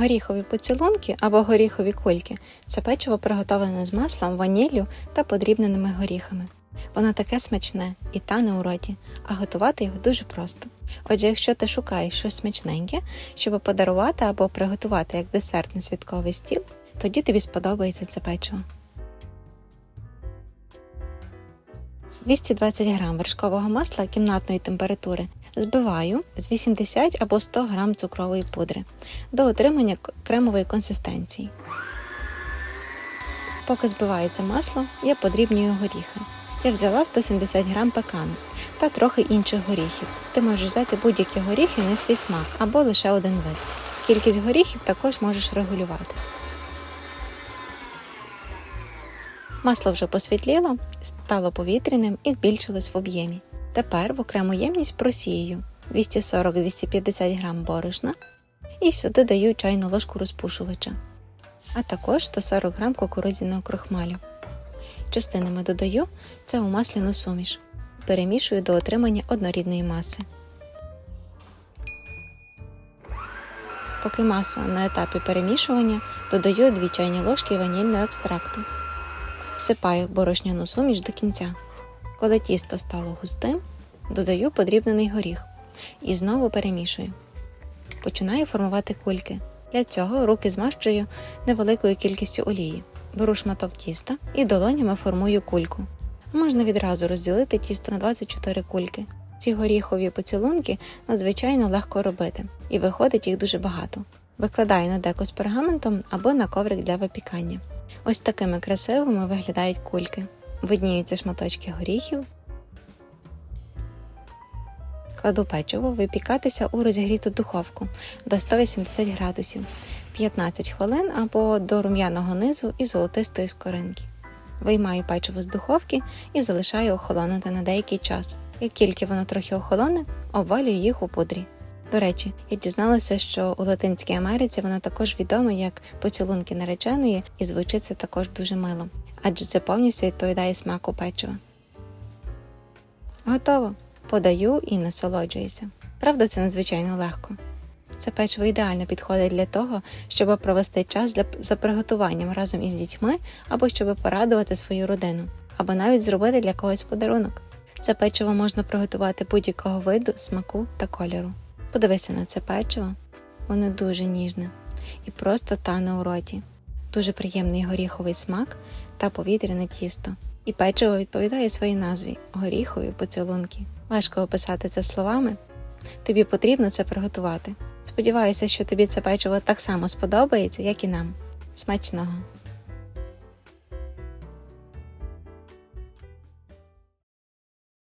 Горіхові поцілунки або горіхові кульки це печиво приготовлене з маслом, ваніллю та подрібненими горіхами. Воно таке смачне і тане у роті, а готувати його дуже просто. Отже, якщо ти шукаєш щось смачненьке, щоб подарувати або приготувати як десерт на святковий стіл, тоді тобі сподобається це печиво. 220 г вершкового масла кімнатної температури збиваю з 80 або 100 г цукрової пудри до отримання кремової консистенції. Поки збивається масло, я подрібнюю горіхи. Я взяла 170 г пекану та трохи інших горіхів. Ти можеш взяти будь-які горіхи на свій смак або лише один вид. Кількість горіхів також можеш регулювати. Масло вже посвітліло, стало повітряним і збільшилось в об'ємі. Тепер в окрему ємність просію 240-250 г борошна і сюди даю чайну ложку розпушувача, а також 140 г кукурудзяного крохмалю. Частинами додаю це у масляну суміш. Перемішую до отримання однорідної маси. Поки маса на етапі перемішування, додаю 2 чайні ложки ванільного екстракту. Всипаю борошняну суміш до кінця. Коли тісто стало густим, додаю подрібнений горіх і знову перемішую. Починаю формувати кульки. Для цього руки змащую невеликою кількістю олії. Беру шматок тіста і долонями формую кульку. Можна відразу розділити тісто на 24 кульки. Ці горіхові поцілунки надзвичайно легко робити, і виходить їх дуже багато. Викладаю на деко з пергаментом або на коврик для випікання. Ось такими красивими виглядають кульки. Видніються шматочки горіхів. Кладу печиво випікатися у розігріту духовку до 180 градусів 15 хвилин або до рум'яного низу і золотистої скоринки. Виймаю печиво з духовки і залишаю охолонути на деякий час. Як тільки воно трохи охолоне, обвалюю їх у пудрі. До речі, я дізналася, що у Латинській Америці вона також відома як поцілунки нареченої, і звучить це також дуже мило, адже це повністю відповідає смаку печива. Готово. Подаю і насолоджуюся. Правда, це надзвичайно легко. Це печиво ідеально підходить для того, щоб провести час для за приготуванням разом із дітьми, або щоб порадувати свою родину, або навіть зробити для когось подарунок. Це печиво можна приготувати будь-якого виду, смаку та кольору. Подивися на це печиво, воно дуже ніжне і просто тане у роті. Дуже приємний горіховий смак та повітряне тісто. І печиво відповідає своїй назві горіхові поцілунки. Важко описати це словами. Тобі потрібно це приготувати. Сподіваюся, що тобі це печиво так само сподобається, як і нам. Смачного!